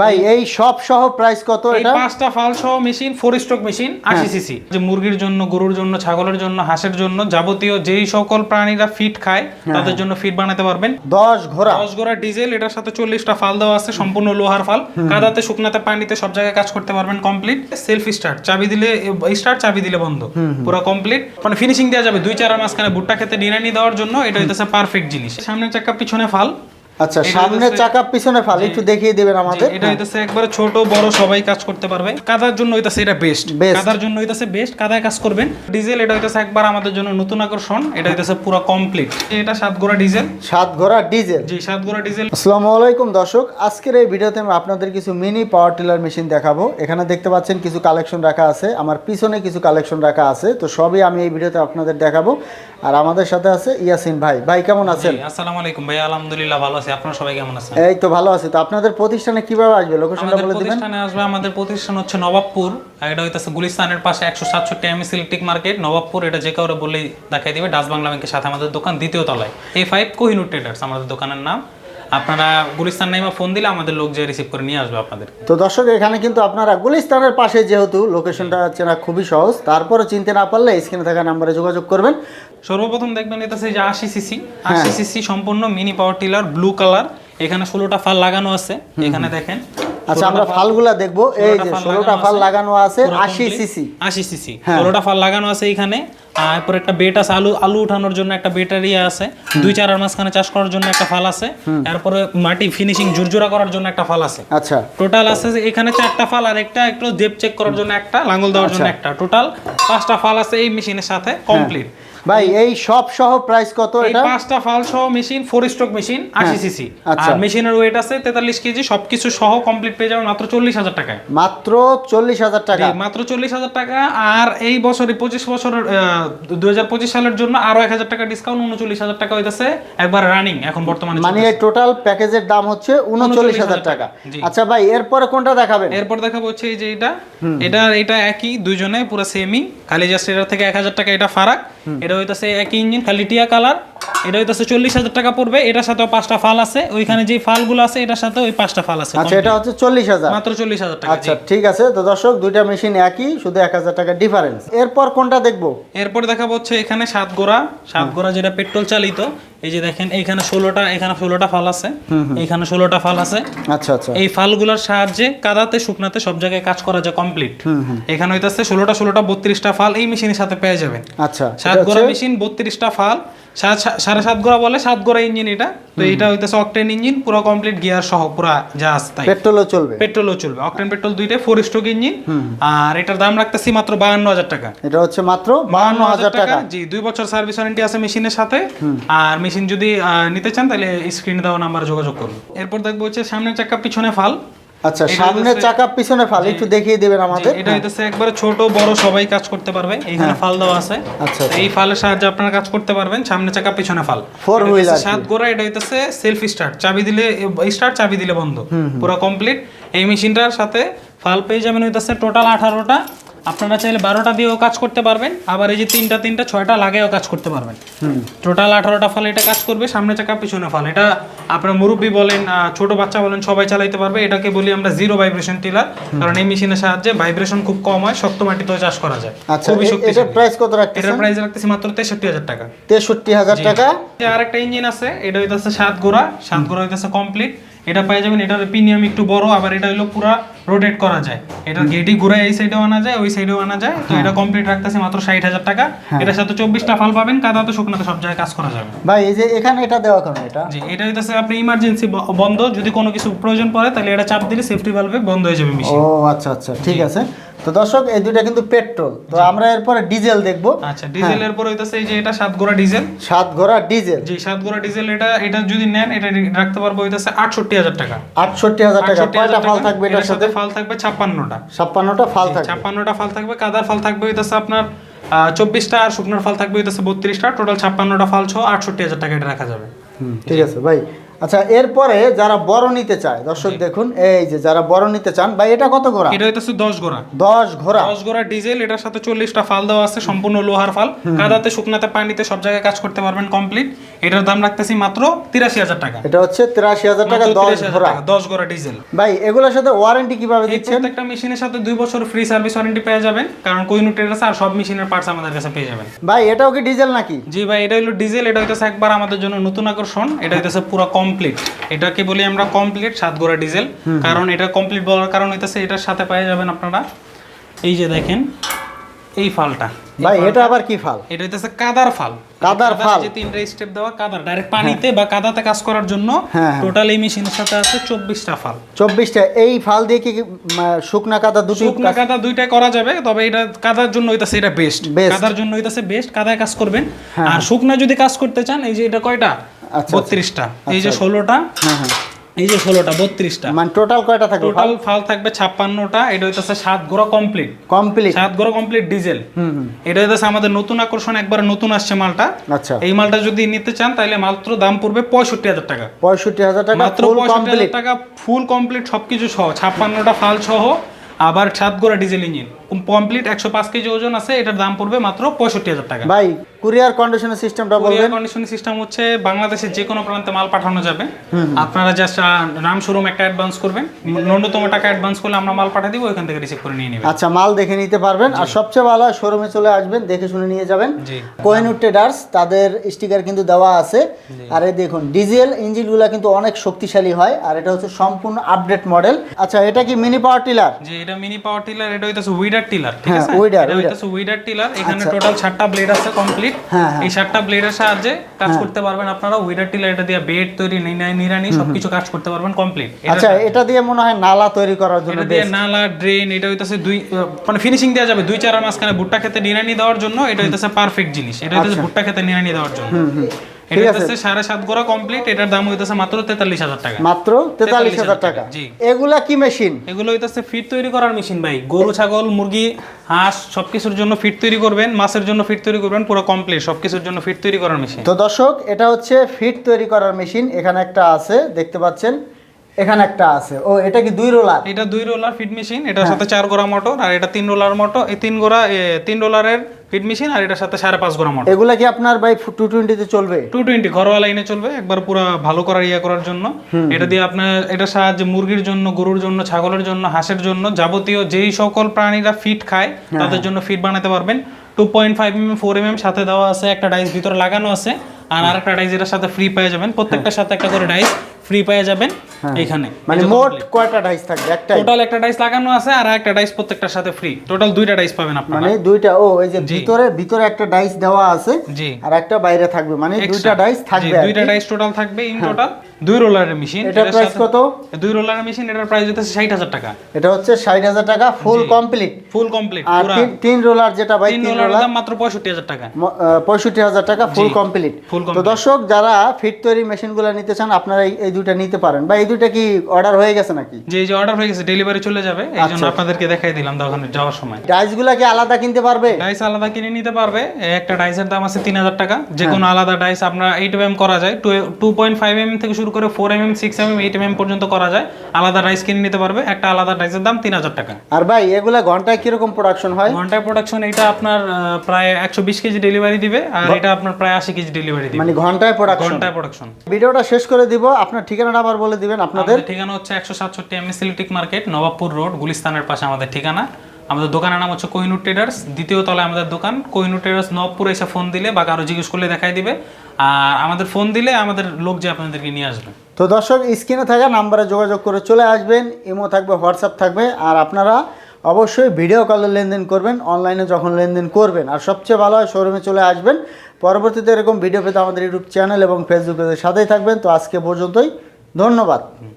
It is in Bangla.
ভাই এই সব সহ প্রাইস কত এই এটা? পাঁচটা ফাল সহ মেশিন ফোর স্ট্রোক মেশিন আশি সিসি যে মুরগির জন্য গরুর জন্য ছাগলের জন্য হাঁসের জন্য যাবতীয় যেই সকল প্রাণীরা ফিট খায় তাদের জন্য ফিট বানাতে পারবেন। দশ ঘোড়া। দশ গোড়া ডিজেল এটার সাথে চল্লিশটা ফাল দেওয়া আছে সম্পূর্ণ লোহার ফাল। কাদাতে শুকনাতে পানিতে সব জায়গায় কাজ করতে পারবেন কমপ্লিট সেলফ স্টার্ট চাবি দিলে স্টার্ট চাবি দিলে বন্ধ। পুরো কমপ্লিট মানে ফিনিশিং দেওয়া যাবে দুই চার মাঝখানে ভুট্টা খেতে ডিনানি দেওয়ার জন্য এটা হইতেছে পারফেক্ট জিনিস। সামনে চাকা পিছনে ফাল। আচ্ছা সামনে চাকা পিছনে ফাল একটু দেখিয়ে দেবেন আমাদের এটা হইতেছে একবারে ছোট বড় সবাই কাজ করতে পারবে। কাদার জন্য হইতাছে এটা বেস্ট. কাদার জন্য হইতাছে বেস্ট কাদায় কাজ করবেন। ডিজেল এটা হইতাছে একবার আমাদের জন্য নতুন আকর্ষণ। এটা হইতাছে পুরো কমপ্লিট এটা সাত গোড়া ডিজেল সাত ঘোড়া ডিজেল জি সাত গোড়া ডিজেল আসসালামু আলাইকুম দর্শক আজকের এই ভিডিওতে আমি আপনাদের কিছু মিনি পাওয়ার টিলার মেশিন দেখাবো। এখানে দেখতে পাচ্ছেন কিছু কালেকশন রাখা আছে। আমার পিছনে কিছু কালেকশন রাখা আছে। তো সবই আমি এই ভিডিওতে আপনাদের দেখাবো। আর আমাদের সাথে আছে ইয়াসিন ভাই। ভাই কেমন আছেন? আসসালামু আলাইকুম ভাই আলহামদুলিল্লাহ ভালো আছি। আপনারা সবাই কেমন আছেন? এই তো ভালো আছি। তো আপনাদের প্রতিষ্ঠানে কীভাবে আসবে? লোকেশনটা বলে দিবেন। প্রতিষ্ঠানে আসবে আমাদের প্রতিষ্ঠান হচ্ছে নবাবপুর। এটা হইতাছে গুলিস্তানের পাশে একশো সাতষট্টি এমএস ইলেকট্রিক মার্কেট নবাবপুর। এটা যে কাউরে বলেই দেখাই দিবে ডাস বাংলা ব্যাংকের সাথে আমাদের দোকান দ্বিতীয় তলায়। এই ফাইভ কোহিনুর ট্রেডার্স আমাদের দোকানের নাম। আপনারা গুলিস্তান নাইমা ফোন দিলে আমাদের লোক যে রিসিভ করে নিয়ে আসবে আপনাদের তো দর্শক এখানে কিন্তু আপনারা গুলিস্তানের পাশে যেহেতু লোকেশনটা চেনা খুবই সহজ তারপরে চিনতে না পারলে স্ক্রিনে থাকা নাম্বারে যোগাযোগ করবেন। সর্বপ্রথম দেখবেন এটা যে আশি সিসি আশি সিসি সম্পূর্ণ mini power tiller blue colour এখানে ষোলোটা ফাল লাগানো আছে এখানে দেখেন। আচ্ছা আমরা ফালগুলা দেখব। এই যে ষোলোটা ফাল লাগানো আছে আশি সিসি আশি সিসি হ্যাঁ। ষোলোটা ফাল লাগানো আছে এখানে। এরপর একটা বেট আছে আলু আলু উঠানোর জন্য একটা বেটারি আছে। দুই চার মাঝখানে চাষ করার জন্য একটা ফাল আছে। তারপরে মাটি ফিনিশিং জুরজুরা করার জন্য একটা ফাল আছে। আচ্ছা। টোটাল আছে যে এখানে চারটা ফাল আর একটা একটু ডেপ চেক করার জন্য একটা লাঙ্গল দেওয়ার আচ্ছা। জন্য একটা। টোটাল পাঁচটা ফাল আছে এই মেশিনের সাথে কমপ্লিট ভাই এই সব সহ প্রাইস কত এই এটা? পাঁচটা ফাল সহ মেশিন ফোর স্ট্রোক মেশিন আশি সিসি আচ্ছা। আর মেশিনের ওয়েট আছে তেতাল্লিশ কেজি সবকিছু সহ কমপ্লিট পেয়ে যাবেন মাত্র চল্লিশ হাজার টাকায়। মাত্র চল্লিশ হাজার টাকা। মাত্র চল্লিশ হাজার টাকা। আর এই বছরে পঁচিশ বছরের দুই হাজার পঁচিশ সালের জন্য আরও এক হাজার টাকা ডিসকাউন্ট উনচল্লিশ হাজার টাকা হইতেছে। একবার রানিং এখন বর্তমানে মানে এই টোটাল প্যাকেজের দাম হচ্ছে উনচল্লিশ হাজার টাকা। আচ্ছা ভাই এরপরে কোনটা দেখাবেন? এরপর দেখাবো হচ্ছে এই যে এটা। এটা এটা একই দুইজনে পুরো সেমই খালি জাস্ট এটার থেকে এক হাজার টাকা এটা ফারাক। এটা হইতাছে একই ইঞ্জিন খালি টিয়া কালার এটা হইতাছে চল্লিশ হাজার টাকা পড়বে এটার সাথে পাঁচটা ফাল আছে ওইখানে যে ফালগুলো আছে এটার সাথে ওই পাঁচটা ফাল আছে আচ্ছা এটা হচ্ছে চল্লিশ হাজার। মাত্র চল্লিশ হাজার টাকা আচ্ছা ঠিক আছে তো দর্শক দুইটা মেশিন একই শুধু এক হাজার টাকা ডিফারেন্স এরপর কোনটা দেখব? এরপর দেখাবো হচ্ছে এখানে সাত গোড়া। সাত গোড়া যেটা পেট্রোল চালিত এই যে দেখেন এইখানে ষোলোটা এখানে ষোলোটা ফাল আছে এইখানে ষোলোটা ফাল আছে। আচ্ছা আচ্ছা। এই ফালগুলোর সাহায্যে কাদাতে শুকনাতে সব জায়গায় কাজ করা যায় কমপ্লিট এখানে হইতাছে ষোলোটা ষোলোটা বত্রিশটা ফাল এই মেশিনের সাথে পেয়ে যাবেন। আচ্ছা সাত গোড়া মেশিন বত্রিশটা ফাল সাত- সাড়ে সাত গোড়া বলে সাত গোড়া ইঞ্জিন এটা। তো এটা হইতেছে অকটেন ইঞ্জিন পুরো কমপ্লিট গিয়ার সহ পুরো যা আছে তাই। পেট্রোলও চলবে। পেট্রোলও চলবে। অকটেন পেট্রোল দুইটাই ফোর স্ট্রোক ইঞ্জিন। আর এটার দাম রাখতেছি মাত্র বাহান্ন হাজার টাকা। এটা হচ্ছে মাত্র বাহান্ন হাজার টাকা। জি দুই বছর সার্ভিস ওয়ারেন্টি আছে মেশিনের সাথে। আর মেশিন যদি নিতে চান তাহলে স্ক্রিনে দেওয়া নাম্বার যোগাযোগ করুন। এরপর দেখব হচ্ছে সামনের চাকা পিছনে ফাল। আচ্ছা সামনে চাকা পিছনে ফাল একটু দেখিয়ে দিবেন আমাদের। এটা হইতেছে একবারে ছোট বড় সবাই কাজ করতে পারবে। এখানে ফাল দেওয়া আছে। আচ্ছা এই ফালের সাহায্যে আপনারা কাজ করতে পারবেন সামনে চাকা পিছনে ফাল। ফোর হইতেছে সাত গোড়া এটা হইতেছে সেলফ স্টার্ট চাবি দিলে স্টার্ট চাবি দিলে বন্ধ। পুরো কমপ্লিট এই মেশিনটার সাথে ফাল পেয়ে যাবেন হইতেছে টোটাল আঠারোটা। আপনারা চাইলে বারোটা দিয়েও কাজ করতে পারবেন আবার এই যে তিনটা তিনটা ছয়টা লাগেও কাজ করতে পারবেন। টোটাল আঠারোটা ফাল এটা কাজ করবে সামনে চাকা পিছনে ফাল। এটা আপনার মুরব্বী বলেন ছোট বাচ্চা বলেন সবাই চালাইতে পারবে। এটাকে বলি আমরা জিরো ভাইব্রেশন টিলার কারণ এই মেশিনের সাহায্যে ভাইব্রেশন খুব কম হয় শক্ত মাটিতেও চাষ করা যায়। আচ্ছা খুবই এটার প্রাইস কত রাখতেছেন? এটার প্রাইস রাখতেছি মাত্র তেষট্টি হাজার টাকা। তেষট্টি হাজার টাকা? আর একটা ইঞ্জিন আছে এটা হইতেছে সাত গোড়া সাত গোড়া হইতেছে কমপ্লিট এটা পেয়ে যাবেন এটার প্রিমিয়াম একটু বড় আবার এটা হলো পুরো রোটেট করা যায়। এটা গেটি ঘুরে এই সাইডেও আনা যায় ওই সাইডেও আনা যায় তো এটা কমপ্লিট রাখতেছে মাত্র ষাট হাজার টাকা। এটার সাথে চব্বিশটা ফাল পাবেন কাদাতে শুকনাতে সব জায়গায় কাজ করা যাবে। ভাই এই যে এখানে এটা দেওয়া কেন এটা? জি এটা হইতেছে আপনি ইমার্জেন্সি বন্ধ যদি কোনো কিছু প্রয়োজন পড়ে তাহলে এটা চাপ দিলে সেফটি ভালভে বন্ধ হয়ে যাবে মেশিন ও আচ্ছা আচ্ছা ঠিক আছে। তো দর্শক এই দুইটা কিন্তু পেট্রোল। তো আমরা এরপরে ডিজেল দেখব। আচ্ছা ডিজেলের পর হইতেছে এই যে এটা সাত গোড়া ডিজেল। সাত ঘোড়া ডিজেল। জি সাত গোড়া ডিজেল এটা এটা যদি নেন এটা রাখতে পারব হইতেছে আটষট্টি হাজার টাকা। আটষট্টি হাজার টাকা। 68,000 কয়টা ফাল থাকবে এটার সাথে ফাল থাকবে ছাপ্পান্নটা। ছাপ্পান্নটা ফাল থাকবে। ছাপ্পান্নটা ফাল থাকবে। কাদার ফাল থাকবে হইতেছে আপনার চব্বিশটা আর শুকনোর ফাল থাকবে হইতেছে বত্রিশটা। টোটাল ছাপ্পান্নটা ফাল ছ আটষট্টি হাজার টাকা এটা রাখা যাবে। হুম, ঠিক আছে ভাই। আচ্ছা এরপরে যারা বড় নিতে চায় দর্শক দেখুন এই যে যারা বড় নিতে চান ভাই এটা কত ঘোড়া? এটা হইতেছে দশ গোড়া দশ ঘোড়া। দশ গোড়া ডিজেল এটার সাথে চল্লিশটা ফাল দেওয়া আছে সম্পূর্ণ লোহার ফাল। কাদাতে শুকনাতে পানিতে সব জায়গায় কাজ করতে পারবেন কমপ্লিট। এটার দাম রাখতেছি মাত্র তিরাশি হাজার টাকা। এটা হচ্ছে তিরাশি হাজার টাকা মাত্র দশ 83,000 ঘোড়া। টাকা, দশ গোড়া ডিজেল। ভাই এগুলোর সাথে ওয়ারেন্টি কীভাবে দিচ্ছেন? প্রত্যেকটা মেশিনের সাথে দুই বছর ফ্রি সার্ভিস ওয়ারেন্টি পেয়ে যাবেন কারণ কোহিনুর ট্রেডার্স আর সব মেশিনের পার্টস আমাদের কাছে পেয়ে যাবেন। ভাই এটাও কি ডিজেল নাকি? জি ভাই এটা হলো ডিজেল এটা হইতেছে একবার আমাদের জন্য নতুন আকর্ষণ এটা হইতেছে পুরো কমপ্লিট এটাকে বলি আমরা কমপ্লিট সাত গোড়া ডিজেল কারণ এটা কমপ্লিট বলার কারণ হইতেছে এটার সাথে পেয়ে যাবেন আপনারা এই যে দেখেন এই ফালটা। ভাই এটা আবার কি ফাল? এটা হইতেছে কাদার ফাল। কাদার ফাল। যে তিনটা স্টেপ দেওয়া কাদার। ডাইরেক্ট পানিতে বা কাদাতে কাজ করার জন্য হ্যাঁ, হ্যাঁ। টোটাল এই মেশিনের সাথে আছে চব্বিশটা ফাল। চব্বিশটা। এই ফাল দিয়ে কি শুকনা কাদা দুটি শুকনা কাদা দুইটাই করা যাবে তবে এটা কাদার জন্য হইতাছে এটা বেস্ট. কাদার জন্য হইতাছে বেস্ট কাদায় কাজ করবেন। আর শুকনা যদি কাজ করতে চান এই যে এটা কয়টা। বত্রিশটা। এই যে ষোলোটা হ্যাঁ হ্যাঁ। এই যে ষোলোটা বত্রিশটা। মানে টোটাল কয়টা থাকবে? টোটাল ফাল থাকবে ছাপ্পান্নটা এটা হইতাছে সাত গোড়া কমপ্লিট কমপ্লিট সাত গোড়া কমপ্লিট ডিজেল এটা হইতাছে আমাদের নতুন আকর্ষণ একবার নতুন আসছে মালটা। আচ্ছা। এই মালটা যদি নিতে চান তাহলে মাত্র দাম পড়বে পঁয়ষট্টি হাজার টাকা। পঁয়ষট্টি হাজার টাকা মাত্র পঁয়ষট্টি হাজার টাকা ফুল কমপ্লিট সবকিছু সহ ছাপ্পান্নটা ফাল সহ আবার সাত গোড়া ডিজেল ইঞ্জিন কমপ্লিট একশো পাঁচ কেজি ওজন আছে এটার দাম পড়বে মাত্র পঁয়ষট্টি হাজার টাকা। ভাই কুরিয়ার কন্ডিশনের সিস্টেমটা বলবেন? কুরিয়ার কন্ডিশনিং সিস্টেম হচ্ছে বাংলাদেশের যে কোনো প্রান্তে মাল পাঠানো যাবে। আপনারা জাস্ট নাম শোরুম একটা অ্যাডভান্স করবেন। ন্যূনতম টাকা অ্যাডভান্স করলে আমরা মাল পাঠিয়ে দিব ওইখান থেকে রিসিভ করে নিয়ে নেবেন। আচ্ছা মাল দেখে নিতে পারবেন। আর সবচেয়ে ভালো শোরুমে চলে আসবেন দেখে শুনে নিয়ে যাবেন। জি। কোহিনুর ট্রেডার্স তাদের স্টিকার কিন্তু দেওয়া আছে। আর এই দেখুন ডিজেল ইঞ্জিনগুলো কিন্তু অনেক শক্তিশালী হয় আর এটা হচ্ছে সম্পূর্ণ আপডেট মডেল আচ্ছা এটা কি মিনি পাওয়ার টিলার যে এটা মিনি পাওয়ার টিলার এটা হইতাছে উইডার টিলার ঠিক হ্যাঁ, আছে? weeder, এটা হইতাছে উইডার টিলার এখানে টোটাল সাতটা ব্লেড আছে কমপ্লিট হ্যাঁ, হ্যাঁ। এই সাতটা ব্লেডের সাহায্যে কাজ করতে পারবেন আপনারা উইডার টিলার এটা দিয়ে বেড তৈরি নিড়ানি সবকিছু কাজ করতে পারবেন কমপ্লিট আচ্ছা এটা দিয়ে মনে হয় নালা তৈরি করার জন্য এটা দিয়ে নালা ড্রেন এটা হইতাছে দুই মানে ফিনিশিং দেওয়া যাবে দুই চারার মাঝখানে ভুট্টা খেতে নিরানি দেওয়ার জন্য এটা হইতাছে পারফেক্ট জিনিস। এটা হইতাছে ভুট্টা খেতে নিরানি দেওয়ার জন্য। এটা হইতাছে সাড়ে সাত গোড়া কমপ্লিট এটার দাম হইতাছে মাত্র তেতাল্লিশ হাজার টাকা। মাত্র তেতাল্লিশ হাজার টাকা। জি। এগুলা কি মেশিন? এগুলো হইতেছে ফিট তৈরি করার মেশিন ভাই। গরু ছাগল মুরগি হাঁস সবকিছুর জন্য ফিট তৈরি করবেন মাছের জন্য ফিট তৈরি করবেন পুরো কমপ্লিট সবকিছুর জন্য ফিট তৈরি করার মেশিন। তো দর্শক এটা হচ্ছে ফিট তৈরি করার মেশিন। এখানে একটা আছে দেখতে পাচ্ছেন। এখানে একটা আছে। ও এটা কি দুই রোলার? এটা দুই রোলার ফিট মেশিন এটার হ্যাঁ। সাথে চার গোড়া মোটর আর এটা তিন রোলার মোটর এই তিন গোড়া তিন রোলারের ফিট মেশিন আর এটার সাথে সাড়ে পাঁচ গোড়া মোটর এগুলা কি আপনার ভাই টু টোয়েন্টিতে চলবে? টু টোয়েন্টি ঘরোয়া লাইনে চলবে একবার পুরো ভালো করার ইয়ে করার জন্য। এটা দিয়ে আপনার এটার সাহায্যে মুরগির জন্য গরুর জন্য ছাগলের জন্য হাঁসের জন্য যাবতীয় যেই সকল প্রাণীরা ফিট খায় হ্যাঁ, তাদের জন্য ফিট বানাতে পারবেন। Two point five M four M M সাথে দেওয়া আছে একটা ডাইস ভিতরে লাগানো আছে আর আরেকটা ডাইস এটার সাথে ফ্রি পেয়ে যাবেন। প্রত্যেকটার সাথে একটা করে ডাইস ফ্রি পেয়ে যাবেন। এখানে মানে মোট কয়টা ডাইস থাকবে? একটাই। টোটাল একটা ডাইস লাগানো আছে আর একটা ডাইস প্রত্যেকটার সাথে ফ্রি টোটাল দুইটা ডাইস পাবেন আপনারা। মানে দুইটা ও এই যে ভিতরে ভিতরে একটা ডাইস দেওয়া আছে আর একটা বাইরে থাকবে। মানে দুইটা ডাইস থাকবে দুইটা হ্যাঁ। ডাইস টোটাল থাকবে ইন টোটাল দুই রোলারের মেশিন এটার প্রাইস কত? দুই রোলারের মেশিন এটার প্রাইস হচ্ছে ষাট হাজার টাকা। এটা হচ্ছে ষাট হাজার টাকা ফুল কমপ্লিট ফুল কমপ্লিট আর তিন- রোলার যেটা ভাই তিন রোলার দাম মাত্র পঁয়ষট্টি হাজার টাকা। পঁয়ষট্টি হাজার টাকা ফুল কমপ্লিট তো দর্শক যারা ফিট তৈরি মেশিনগুলো নিতে চান আপনারা এই- এই দুইটা নিতে পারেন। বা এই দুইটা কি অর্ডার হয়ে গেছে নাকি? যে এই যে অর্ডার হয়ে গেছে ডেলিভারি চলে যাবে এই আচ্ছা। জন্য আপনাদেরকে দেখাই দিলাম দোকানে যাওয়ার সময়। ডাইসগুলো কি আলাদা কিনতে পারবে? ডাইস আলাদা কিনে নিতে পারবে একটা ডাইসের দাম আছে তিন হাজার টাকা যে হ্যাঁ। কোনো আলাদা ডাইস আপনার এইট এম করা যায় টু পয়েন্ট ফাইভ এম থেকে শুরু করে four M M six M eight M পর্যন্ত করা যায় আলাদা ডাইস কিনে নিতে পারবে একটা আলাদা ডাইসের দাম তিন হাজার টাকা। আর ভাই এগুলা ঘন্টায় কীরকম প্রোডাকশন হয়? ঘন্টায় প্রোডাকশন এটা আপনার প্রায় একশো বিশ কেজি ডেলিভারি দিবে আর এটা আপনার প্রায় আশি কেজি ডেলিভারি দিবে। মানে ঘন্টায় প্রোডাকশন ঘন্টায় প্রোডাকশন ভিডিওটা শেষ করে দিব আপনার ঠিকানাটা আবার বলে দিবেন। আপনাদের? ঠিকানা হচ্ছে একশো সাতষট্টি MS electric market Nawabpur road গুলিস্তানের পাশে আমাদের ঠিকানা। আমাদের দোকানের নাম হচ্ছে কোহিনুর ট্রেডার্স দ্বিতীয় তলায় আমাদের দোকান কোহিনুর ট্রেডার্স নবপুর এসে ফোন দিলে বা কারও জিজ্ঞেস করলে দেখাই দিবে। আর আমাদের ফোন দিলে আমাদের লোক যে আপনাদেরকে নিয়ে আসবে। তো দর্শক স্ক্রিনে থাকা নাম্বারে যোগাযোগ করে চলে আসবেন ইমো থাকবে হোয়াটসঅ্যাপ থাকবে আর আপনারা অবশ্যই ভিডিও কলে লেনদেন করবেন অনলাইনে যখন লেনদেন করবেন। আর সবচেয়ে ভালো হয় শোরুমে চলে আসবেন। পরবর্তীতে এরকম ভিডিও পেতে আমাদের ইউটিউব চ্যানেল এবং ফেসবুক পেজের সাথেই থাকবেন। তো আজকে পর্যন্তই। ধন্যবাদ।